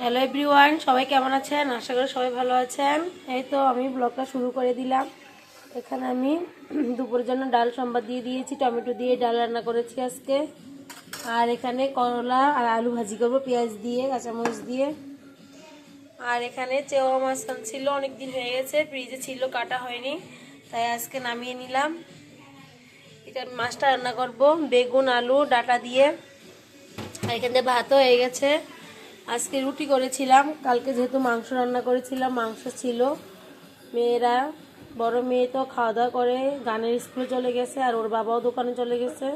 Hello everyone সবাই কেমন আছেন? আশা করি সবাই ভালো আছেন। এই তো আমি ব্লগটা শুরু করে দিলাম। এখানে আমি দুপুরের জন্য ডাল সম্বাদ দিয়ে দিয়েছি, টমেটো দিয়ে ডাল রান্না করেছি আজকে। আর এখানে করলা আর আলু ভাজি করব, পেঁয়াজ দিয়ে, কাঁচামরিচ দিয়ে। আর এখানে চেওয়া মাছ ছিল অনেক দিন হয়ে গেছে, ফ্রিজে ছিল, কাটা হয়নি, তাই আজকে নামিয়ে নিলাম। এটা মাছটা রান্না করব, বেগুন, আলু, ডাটা দিয়ে। আর এখান থেকে ভাতও হয়ে গেছে। আজকে রুটি করেছিলাম। কালকে যেহেতু মাংস রান্না করেছিলাম, মাংস ছিল। মেয়েরা, বড় মেয়ে তো খাওয়া দাওয়া করে, গানের স্কুলে চলে গেছে আর ওর বাবাও দোকানে চলে গেছে।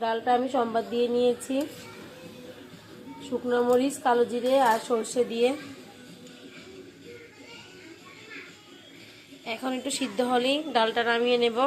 ডালটা আমি সম্বাদ দিয়ে নিয়েছি। শুকনো মরিচ, কালো জিরে আর সর্ষে দিয়ে। এখন একটু সিদ্ধ হলেই ডালটা নামিয়ে নেব।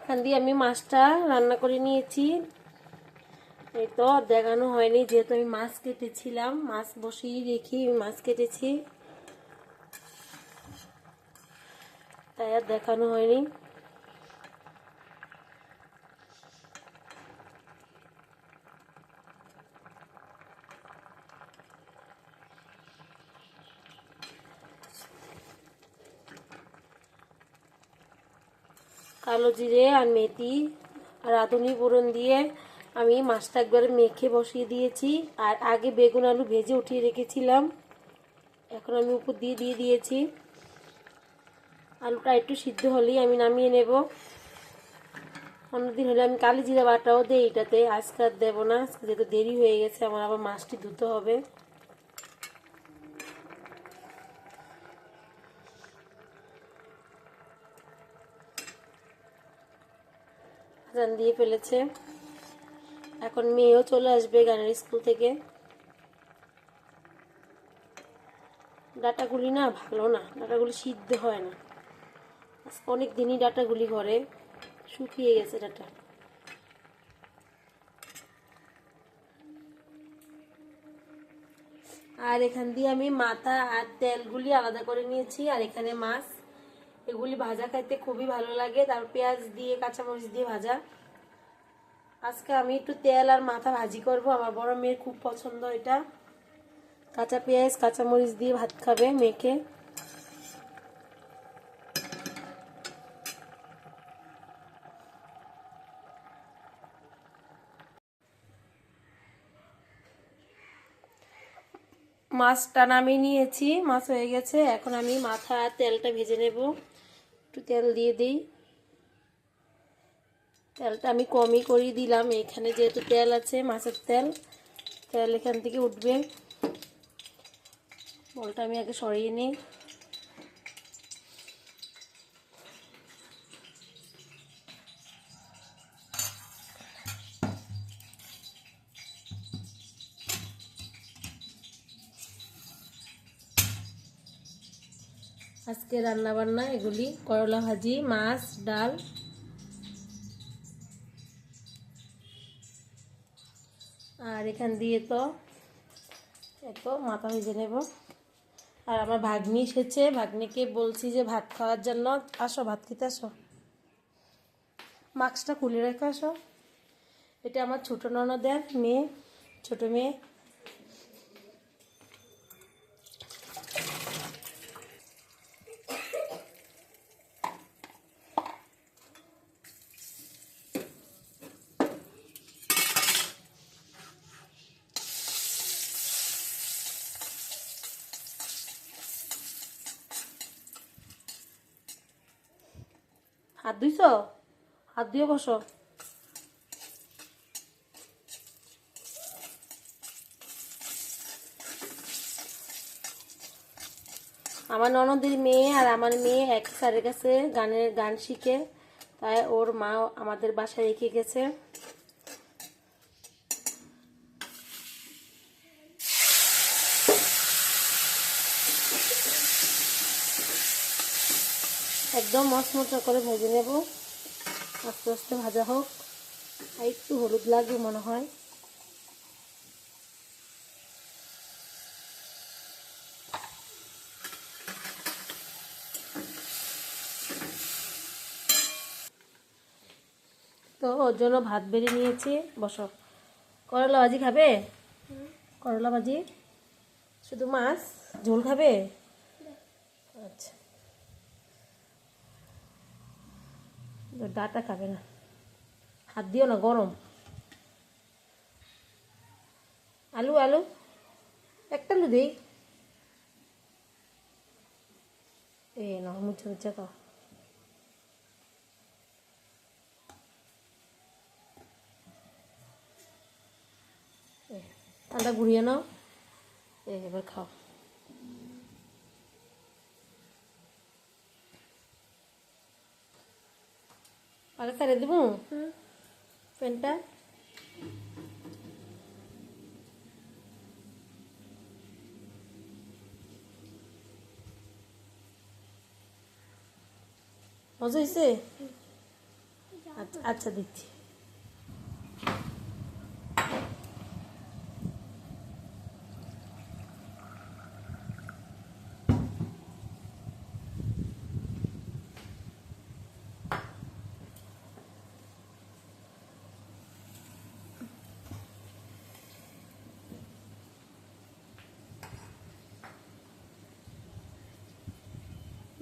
এখান দিয়ে আমি মাছটা রান্না করে নিয়েছি। এই তো, দেখানো হয়নি, যেহেতু আমি মাছ কেটেছিলাম, মাছ বসিয়ে রেখে মাছ কেটেছি। তাই আর দেখানো হয়নি। কালো জিরে আর মেথি আর রাঁধুনি ফোড়ন দিয়ে আমি মাছটা একবারে মেখে বসিয়ে দিয়েছি আর আগে বেগুন আলু ভেজে উঠিয়ে রেখেছিলাম। এখন আমি উপর দিয়ে দিয়ে দিয়েছি। আলুটা একটু সিদ্ধ হলেই আমি নামিয়ে নেব। অন্যদিন হলে আমি কালি জিরা বাটাও দিই, এটাতে আজকে আর দেবো না, আজকে যেহেতু দেরি হয়ে গেছে, আমার আবার মাছটি ধুতে হবে। আজান দিয়ে ফেলেছে। এখন মেয়েও চলে আসবে গানের স্কুল থেকে। ডাটাগুলি না ভালো না, ডাটাগুলি সিদ্ধ হয় না। অনেক দিনই ডাটাগুলি ঘরে, শুকিয়ে গেছে ডাটা। আর এখান দিয়ে আমি মাথা আর তেলগুলি আলাদা করে নিয়েছি, আর এখানে মাছ। এগুলি ভাজা খাইতে খুবই ভালো লাগে। তার পেঁয়াজ দিয়ে, কাঁচামরিচ দিয়ে ভাজা। আজকে আমি একটু তেল আর মাথা ভাজি করব। আমার বড় মেয়ের খুব পছন্দ এটা। কাঁচা পেঁয়াজ, কাঁচামরিচ দিয়ে ভাত খাবে মেখে মাছটা নামিয়ে নিয়েছি। মাছ হয়ে গেছে। এখন আমি মাথা তেলটা ভেজে নেব। একটু তেল দিয়ে দিই। তেলটা আমি কমই করিয়ে দিলাম। এখানে যেহেতু তেল আছে, মাছের তেল তেল এখান থেকে উঠবে। বলটা আমি আগে সরিয়ে নিই। আজকে রান্না বান্না এগুলি, করলা ভাজি, মাছ, ডাল। আর এখান দিয়ে তো এত মাথা ভেজে নেব। আর আমার ভাগ্নি এসেছে, ভাগ্নিকে বলছি যে ভাত খাওয়ার জন্য, আসো, ভাত খেতে আসো। মাস্কটা খুলে রেখে, আসো। এটা আমার ছোট ননদের মেয়ে, ছোট মেয়ে। হাত ধুইছ? হাত দিয়ে বসো। আমার ননদের মেয়ে আর আমার মেয়ে এক স্যারের কাছে গানের গান শিখে, তাই ওর মা আমাদের বাসায় রেখে গেছে। একদম মচমচা করে ভেজে নেব। আস্তে আস্তে ভাজা হোক। আর একটু হলুদ লাগবে মনে হয়। তো ওর জন্য ভাত বেড়ে নিয়েছি। বসো। করলা ভাজি খাবে? করলা ভাজি? শুধু মাছ? ঝোল খাবে? আচ্ছা। ডাটা খাবে না। হাত দিও না গরম। আলু আলু। একটা আলু দিই। এ না মুছে মুছে খাও। এ, ঠান্ডা ঘুরিয়ে নাও। এবার খাও। আগে ছেড়ে দেব প্যান্টটা মজা হয়েছে আচ্ছা আচ্ছা দিচ্ছি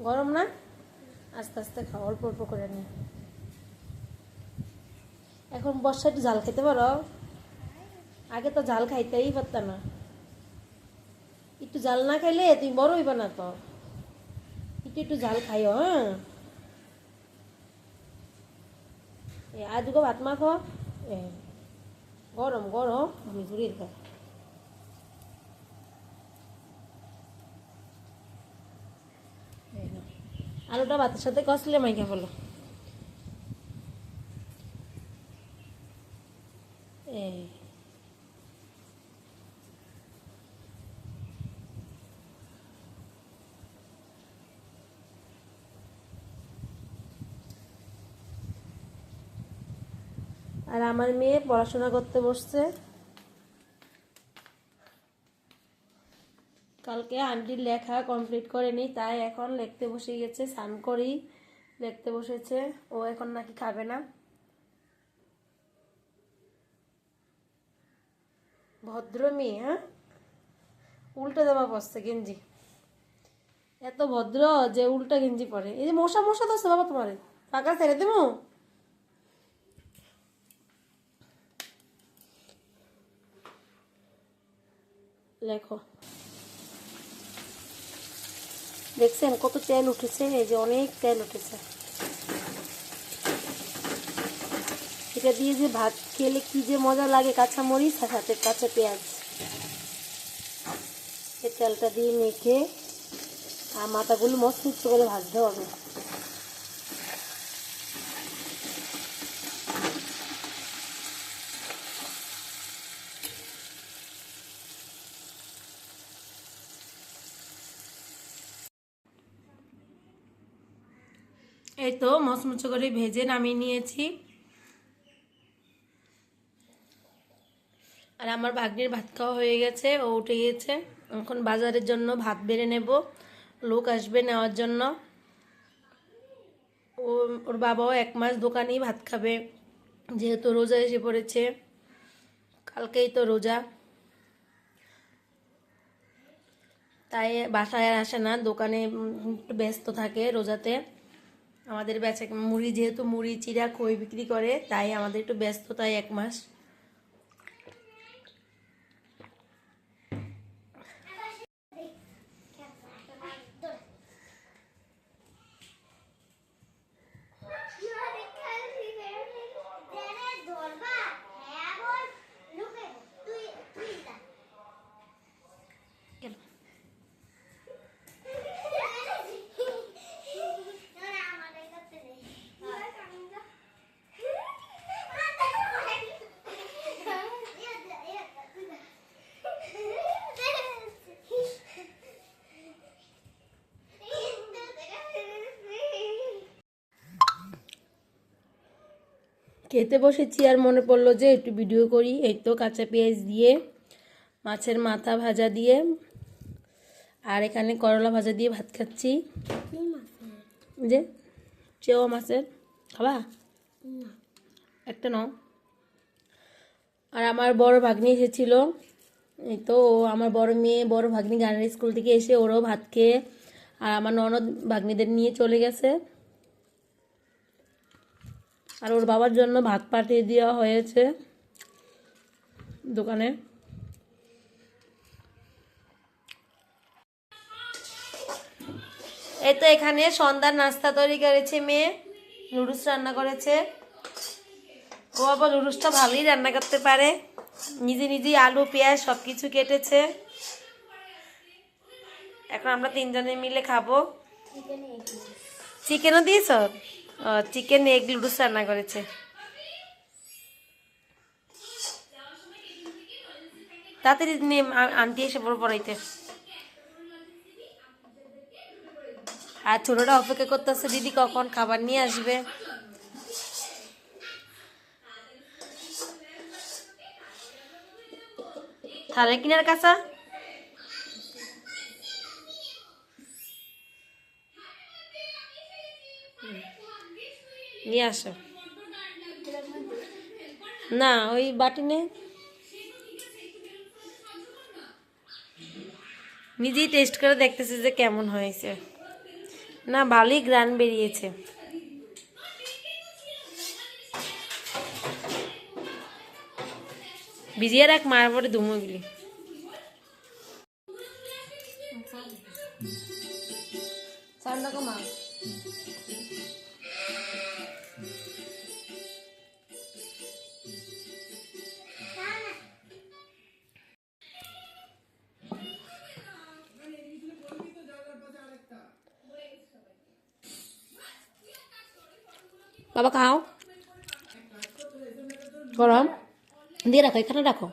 গরম না? আস্তে আস্তে খাও, অল্প অল্প করে নি এখন বর্ষা একটু জাল খেতে পারো? আগে তো জাল খাইতেই পারত না। একটু জাল না খাইলে তুমি বড় হইবা না তো। একটু একটু জাল খাইও হ্যাঁ? আর দুটো ভাত মাখো গরম গরম, আমি জুড়িয়ে খাও এই নাও। আলুটা ভাতের সাথে কষলে মাইকা ফেলো। আর আমার মেয়ে পড়াশোনা করতে বসছে। কালকে আন্টির লেখা কমপ্লিট করেনি, তাই এখন লিখতে বসে গেছে, স্নান করেই লিখতে বসেছে। ও এখন নাকি খাবে না। ভদ্র মেয়ে হ্যাঁ? উল্টো জামা পরছে গেঞ্জি। এত ভদ্র যে উল্টা গেঞ্জি পরে। এই যে মশা মশা তো বাবা তোমার। ফাঁকা ছেড়ে দেবো? লেখো। দেখছেন কত তেল উঠেছে? এই যে অনেক তেল উঠেছে। এটা দিয়ে যে ভাত খেলে কি যে মজা লাগে কাঁচা মরিচ আর হাতে কাঁচা পেঁয়াজ। এই তেলটা দিয়ে মেখে আর মাথাগুলো মস্ত করে ভাজতে হবে। এই তো মচমচো করে ভেজে নামিয়ে নিয়েছি। আর আমার ভাগ্নির ভাত খাওয়া হয়ে গেছে, ও উঠে গিয়েছে। এখন বাজারের জন্য ভাত বেড়ে নেব, লোক আসবে নেওয়ার জন্য। ও, ওর বাবাও এক মাস দোকানেই ভাত খাবে, যেহেতু রোজা এসে পড়েছে। কালকেই তো রোজা। তাই বাসায় আর আসে না, দোকানে ব্যস্ত থাকে রোজাতে। আমাদের বেচা মুড়ি, যেহেতু মুড়ি, চিরা খই বিক্রি করে, তাই আমাদের একটু ব্যস্ততায় এক মাস। খেতে বসেছি আর মনে পড়ল যে একটু ভিডিও করি। এই তো কাঁচা পেঁয়াজ দিয়ে মাছের মাথা ভাজা দিয়ে আর এখানে করলা ভাজা দিয়ে ভাত খাচ্ছি। যে চেওয়া মাছের খাবা? একটা নাও। আর আমার বড় ভাগ্নি এসেছিল। এই তো আমার বড় মেয়ে বড় ভাগ্নি গানের স্কুল থেকে এসে ওরও ভাত খেয়ে আর আমার ননদ ভাগ্নিদের নিয়ে চলে গেছে। আর ওর বাবার জন্য ভাত পাঠিয়ে দেওয়া হয়েছে দোকানে। এই তো এখানে সন্ধ্যার নাস্তা তৈরি করেছে মেয়ে নুডলস রান্না করেছে। ও আবার নুডলসটা ভালোই রান্না করতে পারে। নিজে নিজেই আলু পেঁয়াজ সব কিছু কেটেছে। এখন আমরা তিনজনে মিলে খাব। চিকেনও দিয়েছ? চিকেন এগ লুডুস রান্না করেছে। তাড়াতাড়ি নিয়ে আ- আন্টি এসে বড় পড়াইতে। আর ছোটটা অপেক্ষা করতেছে, দিদি কখন খাবার নিয়ে আসবে? থালে কিনার কাছা নিয়ে আসো। না, ওই বাটি নে নিজেই টেস্ট করে দেখতেছে যে কেমন হয়েছে। না, ভালোই গ্রান বেরিয়েছে। ভিজিয়ে রাখ মার পরে দুমুগুলি সাউন্ডটা বাবা খাও। গরম। দিয়ে রাখো এখানে রাখো।